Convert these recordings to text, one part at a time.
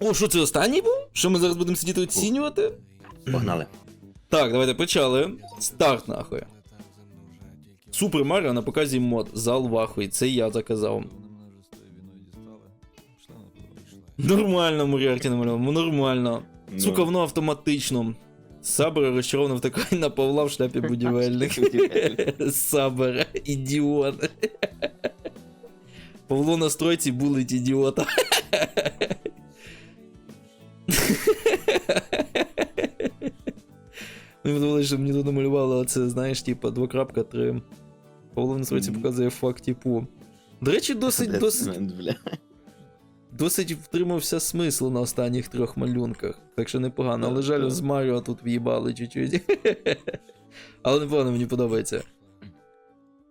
О, що це останній був? Що ми зараз будемо сидіти оцінювати? Погнали. Так, давайте почали. Старт нахуй. Супер Маріо на показі мод. Зал вахуй. Це я заказав. Нормально, Муріарті намалював, нормально. Ну. Сука, воно автоматично. Сабера розчаровано втикає на Павла в шляпі будівельник. Сабера, ідіот. Павло на стройці булить ідіота. Мені подобалося, що мені тут намалювали оце, знаєш, типа 2.3. Павло на стройці показує факт, типу. До речі, досить, досить, досить втримався смисл на останніх трьох малюнках. Так що непогано. Але жаль, з Маріо тут в'їбали чуть-чуть. Але непогано, мені подобається.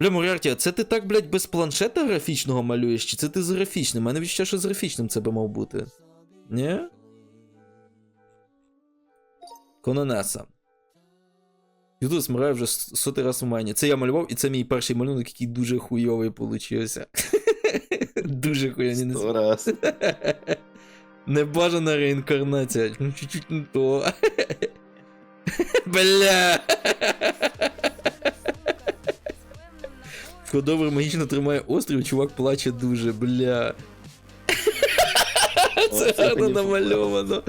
Бля, Морярті, а це ти так, блядь, без планшета графічного малюєш, чи це ти з графічним? У мене відчуття, що з графічним це би мав бути. Ні? Кононеса. Ютуб смирає вже сотий раз у мене. Це я малював, і це мій перший малюнок, який дуже хуйовий получився. дуже хуйовий. не Сто раз. Небажана реінкарнація. Ну, Чуть-чуть не то. Бля. Ходовер магічно тримає острів, чувак плаче дуже, бля. Це гарно намальовано.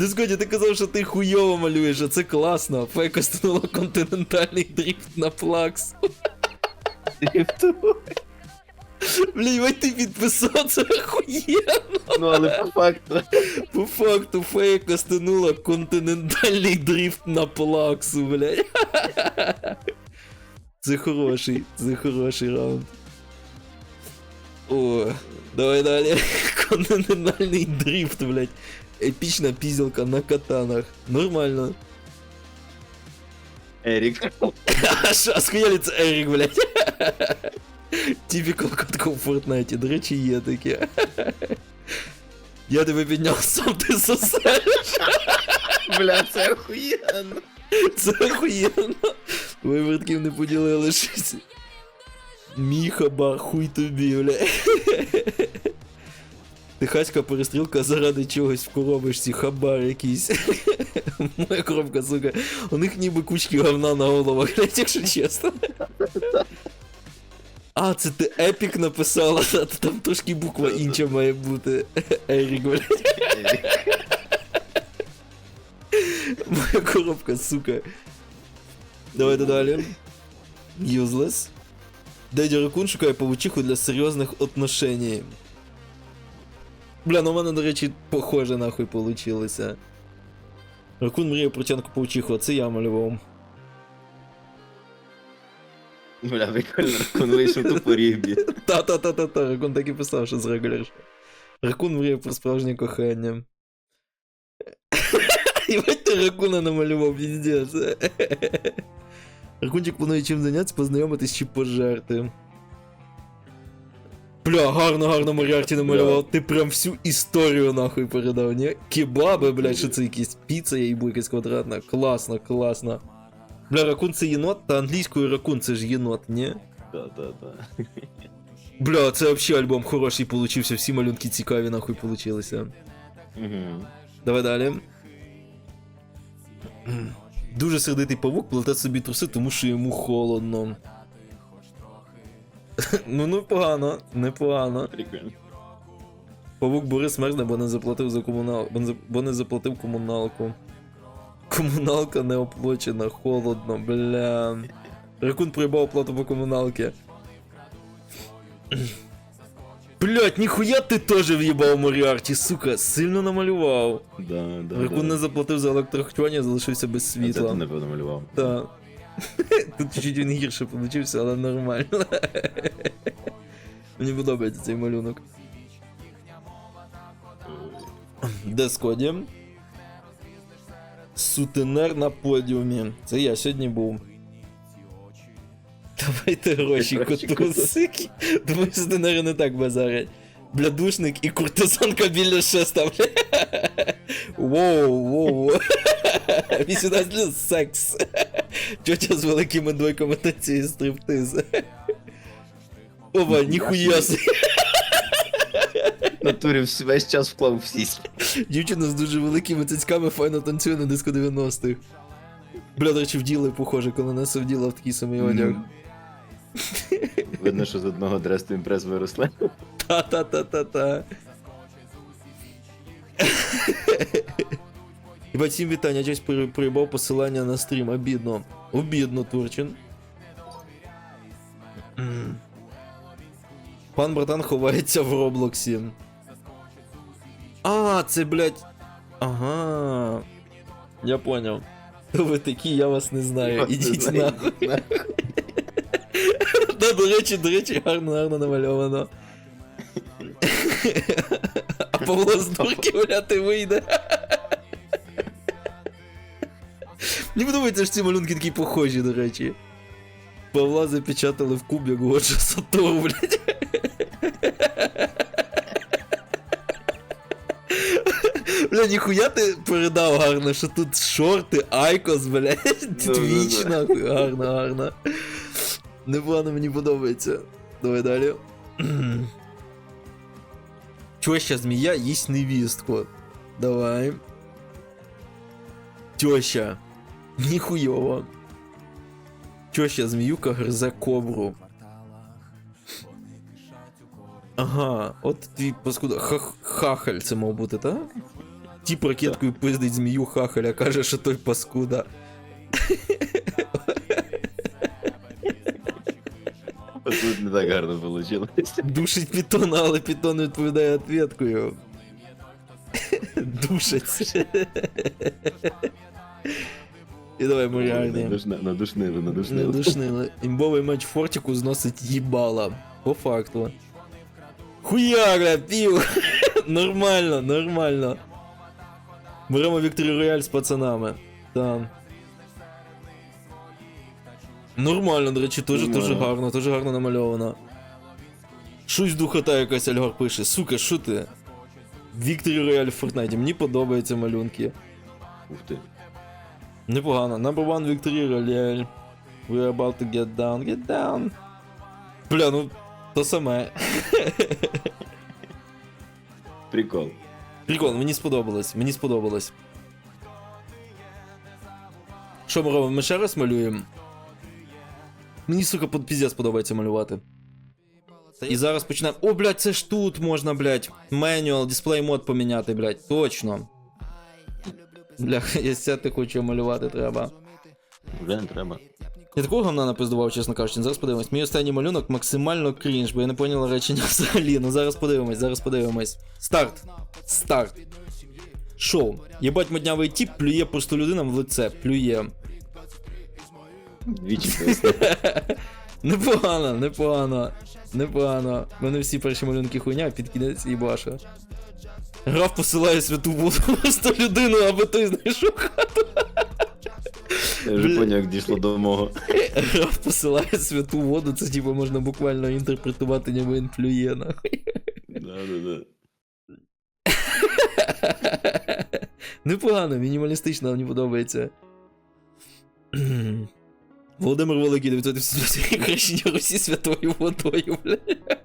Дискоді, ти казав, що ти хуйово малюєш, а це класно. Фейко стануло континентальний дріфт на плакс. Бля, й ти підписав, це охуєнно. Ну, але по факту. По факту фейка стянула континентальний дріфт на плаксу, блядь. Це хороший, це хороший раунд. О, давай далі. Континентальний дріфт, блядь. Епічна пізілка на катанах. Нормально. Ерік. А що, а схуяли це Ерік, блядь. Типікал катка у Фортнайті, до речі, є таке. Я тебе підняв, сам ти сосеш. Бля, це охуєнно. Це охуєнно. Вивертків не поділили щось. Мій хабар, хуй тобі, бля. Техаська перестрілка заради чогось в коробочці, хабар якийсь. Моя коробка, сука. У них ніби кучки говна на головах, якщо чесно. А, це ти епік написала, там трошки буква інша має бути. Ерік, блядь. Моя коробка, сука. Давайте далі. Useless. Дядя Ракун шукає павучиху для серйозних отношеній. Бля, ну в мене, до речі, похоже нахуй получилося. Ракун мріє про тянку павучиху, а це я малював. Бля, прикольно. Він вийшов тупо рігбі. Та-та-та-та-та, Ракун так і писав, що з регулярш. Ракун мріє про справжнє кохання. Єбать ти ракуна намалював, піздець. Ракунчик планує чим зайнятися, познайомитись чи пожерти. Бля, гарно, гарно Моріарті намалював. Ти прям всю історію нахуй передав, ні? Кебаби, блядь, що це якісь піца, я їбу якась квадратна. Класно, класно. Бля, ракун це єнот, та англійською ракун це ж єнот, ні? Та-та-та. Бля, це вообще альбом хороший получився, всі малюнки цікаві нахуй получилися. Мгм. Давай далі. Дуже сердитий павук плете собі труси, тому що йому холодно. ну, непогано, непогано. Прикольно. Павук Борис мерзне, бо не заплатив за комунал... бо не- бо не заплатив комуналку. Комуналка не оплачена, холодно, бля. Ракун проїбав оплату по комуналці. Блять, ніхуя ти теж в'їбав Моріарті, сука, сильно намалював. Да, да, Ракун не заплатив за електрохтювання, залишився без А Це ти світла. напевно малював. Так. Тут чуть-чуть він гірше получився, але нормально. Мені подобається цей малюнок. Де Скоді? Сутенер на подіумі. Це я сьогодні був. Давайте гроші Гроші котусики. Думаю, сутенери не так базарять. Блядушник і куртизанка біля шеста. бля. Воу, воу. 18 плюс секс. Тетя з великими двойками танцює стриптиз. Ова, ніхуя си. Натурі весь час вклав в сіськи. Дівчина з дуже великими цицьками файно танцює на диско 90-х. Бля, до речі, вділи похоже, коли нас вділа в такий самий одяг. Видно, що з одного дресту імпрес виросли. Та-та-та-та-та. Єбать, всім вітання, Джейс приїбав посилання на стрім, обідно. Обідно, Турчин. Пан братан ховається в Роблоксі. А, це, блядь. Ага. Я поняв. Ви такі, я вас не знаю. Ідіть нахуй. Да, до речі, до речі, гарно, гарно намальовано. А Павло з дурки гуляти вийде. Мені подобається, що ці малюнки такі похожі, до речі. Павла запечатали в куб, як Годжа Сатору, блядь. Бля, ніхуя ти передав гарно, що тут шорти, айкос, блядь, Ну, твіч, ну, ну. нахуй, гарно, гарно. Непогано мені подобається. Давай далі. Теща змія їсть невістку. Давай. Теща. Ніхуйово. Теща зміюка гризе кобру. Ага, от твій паскуда. Хах- Хахаль це мав бути, так? Тіп ракеткою пиздить змію хахаля, каже, що той паскуда. Тут не так гарно вийшло. Душить питона, але питон відповідає ответкою. Душить. І давай моріальний. Надушнили, Не надушнили. Імбовий меч Фортіку зносить їбала. По факту. Хуяга, пів! нормально, нормально. Беремо Вікторі Рояль з пацанами. Там. Нормально, до речі, теж, Нормально. гарно, теж гарно намальовано. Щось духота якась Альгар пише. Сука, що ти? Вікторі Рояль в Фортнайті. Мені подобаються малюнки. Ух ти. Непогано. Number one victory рояль. We're about to get down. Get down. Бля, ну то саме. Прикол. Прикол, мені сподобалось. Мені сподобалось. Що ми робимо? Ми ще раз малюємо. Мені, сука, под піздець подобається малювати. І зараз починаємо. О, блядь, це ж тут можна, блядь. Manual, display мод поміняти, блядь. Точно. Бля, я сяти хочу малювати треба. Вже не треба. Я такого говна напиздував, чесно кажучи. Зараз подивимось. Мій останній малюнок максимально крінж, бо я не поняла речення взагалі. Ну зараз подивимось, зараз подивимось. Старт. Старт. Шоу. Єбать моднявий тіп плює просто людинам в лице. Плює. Двічі поясни. Непогано, непогано. Непогано. У мене всі перші малюнки хуйня, під кінець їбаша. Граф посилає святу воду просто людину, аби той знайшов хату. Я вже поняв, як дійшло до мого. Граф посилає святу воду, це типу можна буквально інтерпретувати, ніби він плює нахуй. Да-да-да. Непогано, мінімалістично, мені подобається. Володимир Великий 980 хрещення Русі святою водою, блядь.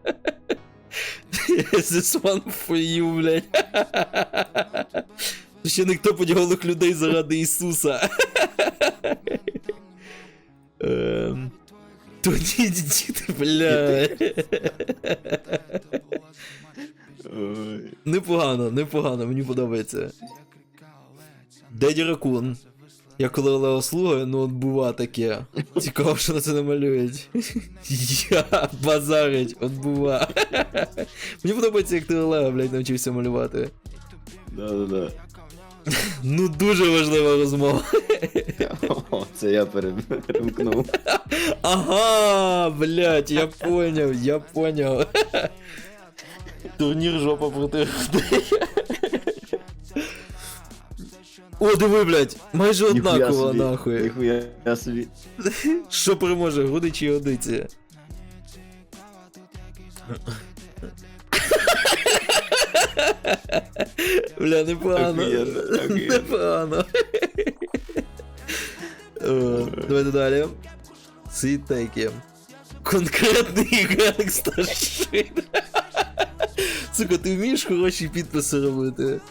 This one for you, блядь. Священник топить голих людей заради Ісуса. Ем, То ні, діти, блядь. Непогано, непогано, мені подобається. Деді Ракун. Я коли Лео слухаю, ну от бува таке. Цікаво, що на це намалюють. Я базарить, от бува. Мені подобається, як ти Лео, блядь, навчився малювати. Да-да-да. Ну дуже важлива розмова. О, Це я перемкнув. Ага, блядь, я поняв, я поняв. Турнір жопа проти людей. О, диви, блядь, майже однаково, нахуй. Ніхуя собі. Що переможе, груди чи одиці? Бля, непогано. Непогано. О, Давайте далі. Сітейки. Конкретний гангстер. Сука, ти вмієш хороші підписи робити?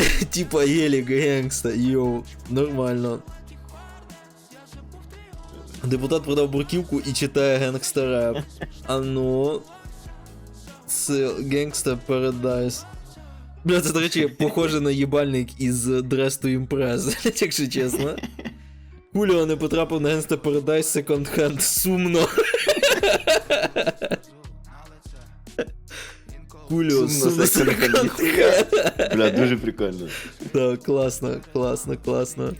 Типа Єлі генгста, йоу, нормально. Депутат продав бурківку і читає генгста реп. А ну. Це Gangsta Paradise. Бля, це, до речі, похоже на їбальник із Dress to Impress, якщо чесно. Хуліо не потрапив на Gangsta Paradise Second Hand. Сумно. Хуліо, Сумно, сумно second hand. Second Hand. Бля, дуже прикольно. Так, класно, класно, класно.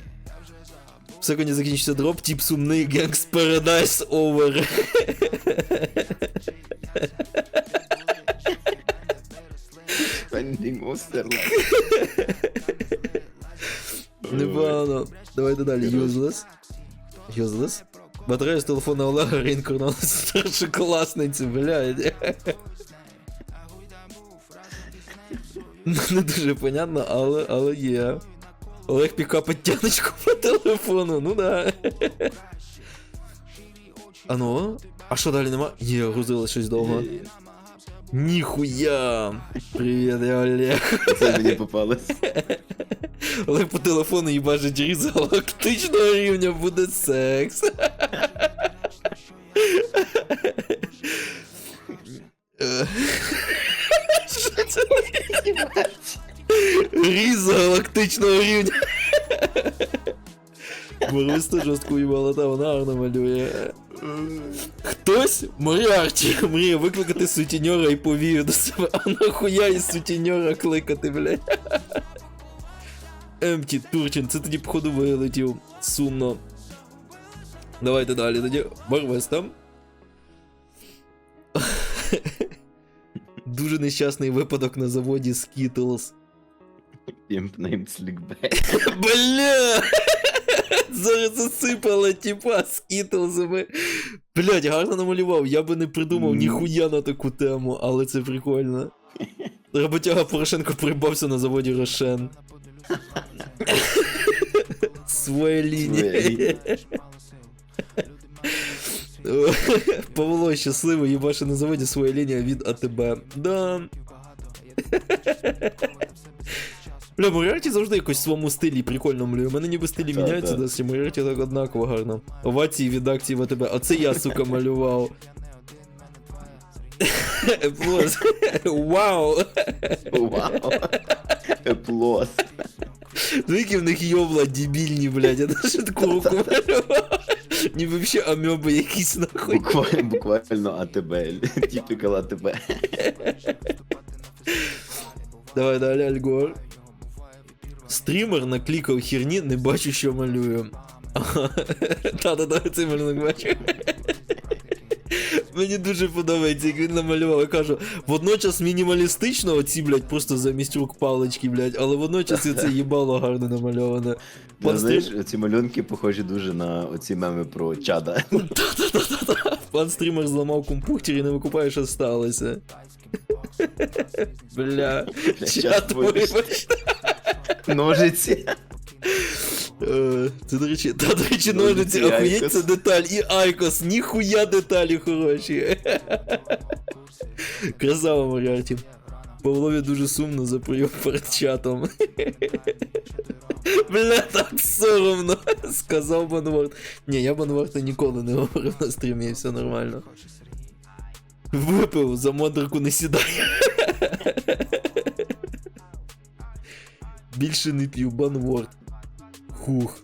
В секунді закінчиться дроп, тип сумний Gangs Paradise over. Spending Osterland. Непогано. Давайте далі. Useless. Useless. Батарея з телефона Олега реінкарнувала старшокласниці, блядь. Ну, Не дуже понятно, але, але є. Олег пікапить тяночку по телефону, ну да. А ну? А що далі нема? Є, грузилось щось довго. Ніхуя! Привіт, я Олег. Це мені попалось. Олег по телефону їбажить різ галактичного рівня буде секс. Різ галактичного рівня. Бориста жорстко їбала, та вона гарно малює. Хтось, Моріарті, мріє викликати сутіньора і повію до себе. А нахуя із сутіньора кликати, блядь? Емті, Турчин, це тоді походу вилетів. Сумно. Давайте далі тоді. Барвеста. Дуже нещасний випадок на заводі Skittles. Named Slickback. Бля! Зараз засипала типа скітлзами. Блять, гарно намалював. Я би не придумав ніхуя на таку тему, але це прикольно. Роботяга Порошенко прибався на заводі Рошен. Своя лінія. Павло щасливий, їбаше на заводі своя лінія від АТБ. Да. Бля, Моріарті завжди якось в своєму стилі прикольно малює. У мене ніби стилі Та, міняються, та. досі Моріарті так однаково гарно. Овації від акції в АТБ. А це я, сука, малював. Плос. Вау! Вау. Еплос. Ну які в них йобла дебільні, блядь, я даже таку руку малював. Ніби вообще амеби якісь нахуй. Буквально, буквально АТБ. Типікал АТБ. Давай далі, Альгор. Стрімер наклікав херні, не бачу, що малюю. Та-та-та, цей малюнок бачу. Мені дуже подобається, як він намалював. Я кажу, водночас мінімалістично, оці, блядь, просто замість рук палички, блядь, але водночас і це їбало гарно намальоване. Пан знаєш, ці малюнки похожі дуже на оці меми про чада. Та-та-та-та-та. Пан стрімер зламав компухтер і не викупає, що сталося. Бля, Чат вибачте. Ножиці. Е, Це, до речі, та, до речі, Ножиці Айкос. це деталь, і Айкос, ніхуя деталі хороші. Красава Моріарті. Павлові дуже сумно за прийом перед чатом. Бля, так соромно, сказав Банвард. Ні, я Банварда ніколи не говорив на стрімі, і все нормально. Випив, за модерку не сідає. Більше не п'ю, Банворд. Хух.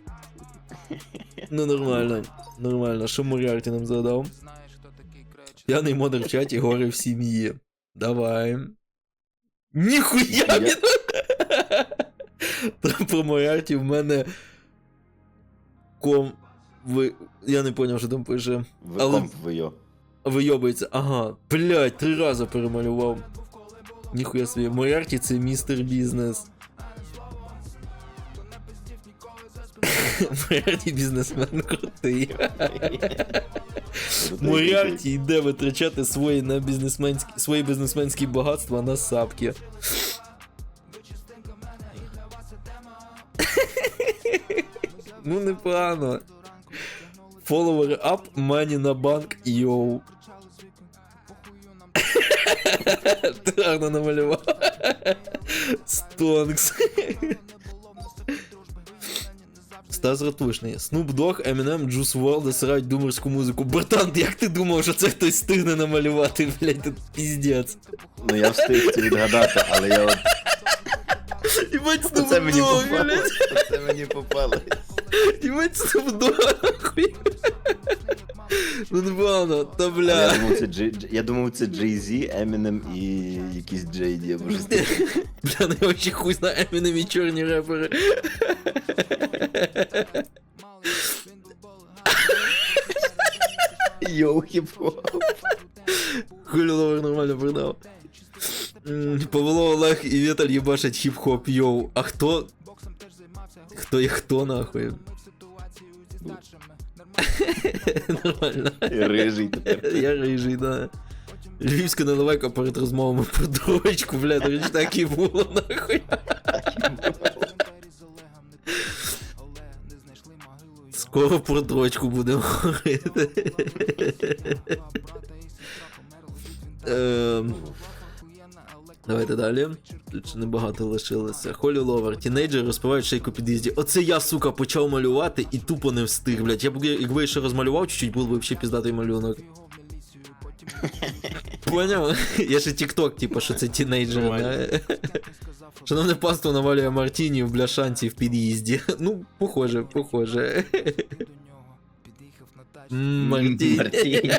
Ну нормально, нормально. Що Моріарті нам задав? П'яний модер в чаті горе в сім'ї. Давай. Ніхуя він! Там про Моріарті в мене. Ком. Ви. Я не поняв, що там пише. Але- вийо. Вийобується. Ага. Блять, три рази перемалював. Ніхуя собі. Моріарті це містер бізнес. Моріарті бізнесмен крутий. Моріарті йде витрачати свої, на бізнесменські, свої бізнесменські багатства на сапки. ну, непогано. Фоловери ап, мані на банк, йоу. Ти гарно намалював. Стонкс. Стас Ратушний. Snoop Dogg, Eminem, Juice WRLD засирають думерську музику. Братан, як ти думав, що це хтось встигне намалювати, блядь, тут піздець. Ну я встиг це відгадати, але я от. Єбать Snoop Це мені Dogg, попало. блядь. Це мені попало. Єбать Snoop Dogg, нахуй. Ну непогано, та Але Я бля. думав, це Джей- Дж- я думав, це Jay-Z, Eminem і якийсь Джейді або щось таке. Бля, ну я вообще хуй на Eminem і чорні репери. Йоу, хіп-хоп. Хулі нормально продав. Павло Олег і Віталь їбашать хіп-хоп, йоу. А хто? Хто є хто нахуй? Нормально. Рижий тепер. Я рижий, да. Львівська наливайка перед розмовами про дрочку, бля, до речі, так і було нахуй. Скоро про дрочку будемо говорити. Ем, Давайте далі. Тут ще небагато лишилося. Холі Ловер. Тінейджер розпивають шейку під'їзді. Оце я, сука, почав малювати і тупо не встиг, блядь. Я б якби ще розмалював чуть-чуть, був би взагалі піздатий малюнок. Поняв? Я ще тік-ток, типу, що це тінейджер, да? Шановне паство навалює Мартіні в бляшанці в під'їзді. Ну, похоже, похоже. Мартіні.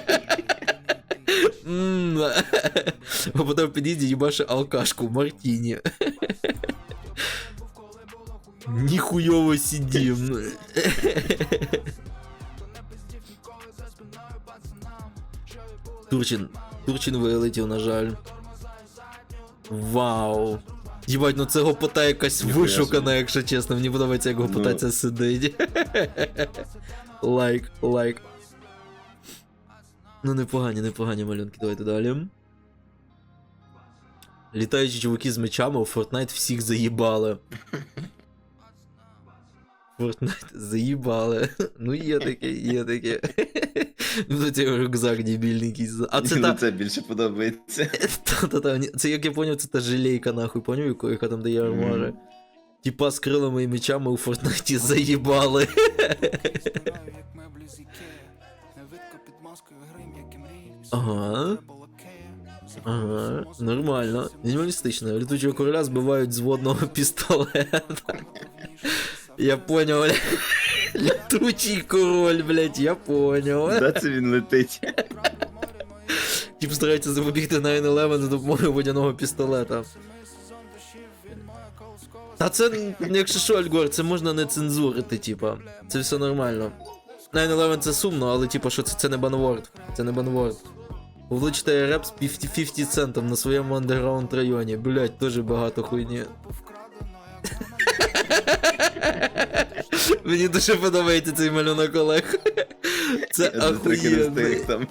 А потім в під'їзді їбаше алкашку Мартіні. Ніхуйово сидім. Турчин. Турчин вилетів, на жаль. Вау. Їбать, ну це гопота якась Ніхуя вишукана, якщо чесно. Мені подобається, як гопота Ну. ця сидить. Лайк, лайк. Ну, непогані, непогані малюнки. Давайте далі. Літаючі чуваки з мечами у Fortnite всіх заїбали. Fortnite заїбали. Ну, є таке, є таке. Ну, це рюкзак дебільний якийсь. А це Ну, та. Це більше подобається. Та-та-та, ні, це як я поняв, це та желейка, нахуй, поняв, яку- яка там дає армори. Мгм. Типа з крилами і мечами у Фортнайті заїбали. Ага. Ага, нормально. Мінімалістично. Літучого короля збивають з водного пістолета. Я поняв, бля. Літучий король, блядь, я поняв. Де це він летить? Тіп старається запобігти 9-11 за допомогою водяного пістолета. Та це, якщо що, Альгор, це можна не цензурити, типа. Це все нормально. 9-11 це сумно, але типа, що це, це не банворд. Це не банворд. Влучте реп з 50, 50 центом на своєму андеграунд районі. Блять, дуже багато хуйні. Мені дуже подобається цей малюнок Олег. Це там.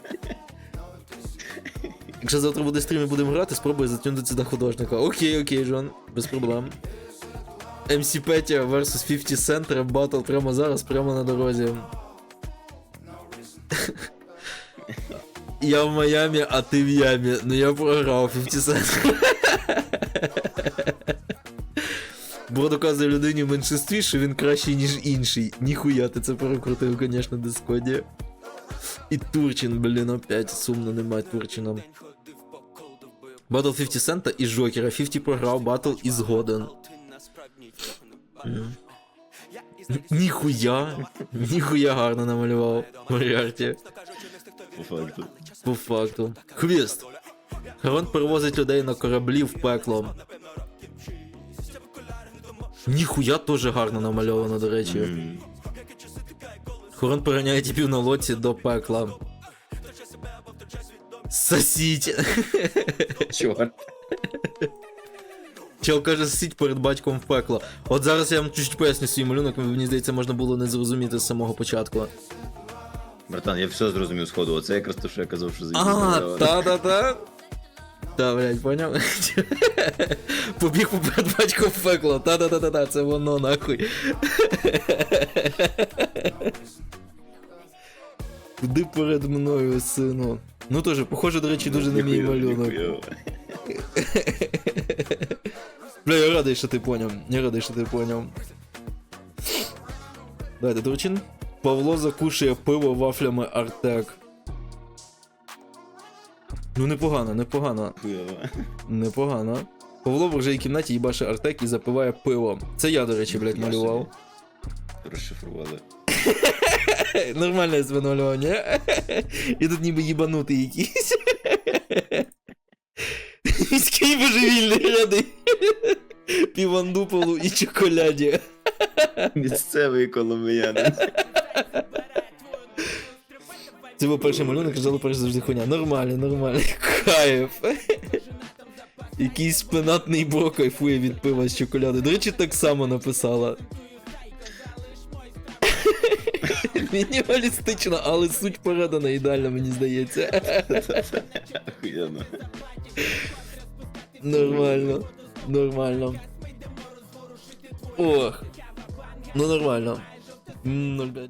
Якщо завтра буде стрім і будемо грати, спробуй затягнутися на художника. Окей, окей, Жон, без проблем. MC Петя versus 50 Cent, реп батл прямо зараз, прямо на дорозі. Я в Майамі, а ти в ямі. Ну я програв 50 Cent. Бро доказує людині в меншинстві, що він кращий, ніж інший. Ніхуя ти це перекрутив, звісно, Дискоді. І Турчин, блін, опять сумно немає Турчина. Батл 50 Цента і Жокера. 50 програв батл і згоден. Ніхуя, ніхуя гарно намалював Маріарті. По факту. По факту. Хвіст. Герон перевозить людей на кораблі в пекло. Ніхуя теж гарно намальовано, до речі. М. Хорон поганяє тіпів на лоці до пекла. Сосіть. Чорт. Чел каже, сидь перед батьком в пекло. От зараз я вам чуть поясню свій малюнок, мені здається, можна було не зрозуміти з самого початку. Братан, я все зрозумів сходу. Оце якраз те, що я казав, що А, та-та-та. Та, блядь, поняв? Побіг перед батьком в пекло. Та-та-та-та, це воно нахуй. Куди перед мною, сину? Ну теж, похоже, до речі, дуже на мій малюнок. Бля, я радий, що ти поняв. Я радий, що ти поняв. Давайте, Турчин. Павло закушує пиво вафлями Артек. Ну, непогано, непогано. Хуйово. Непогано. Павло в рожевій кімнаті їбаше Артек і запиває пиво. Це я, до речі, блядь, малював. Розшифрували. Нормально я себе малював, ні? І тут ніби їбанутий якийсь. Міський божевільний ряди. Півандуполу і чоколяді. Місцевий коломиянин. Це був перший малюнок, казали перш завжди хуйня. Нормально, нормально. Кайф. Якийсь пенатний бро кайфує від пива з чоколяди. До речі, так само написала. Мінімалістично, але суть передана ідеально, мені здається. Охуєнно. Нормально. Нормально. Ох. Ну нормально. 0,5.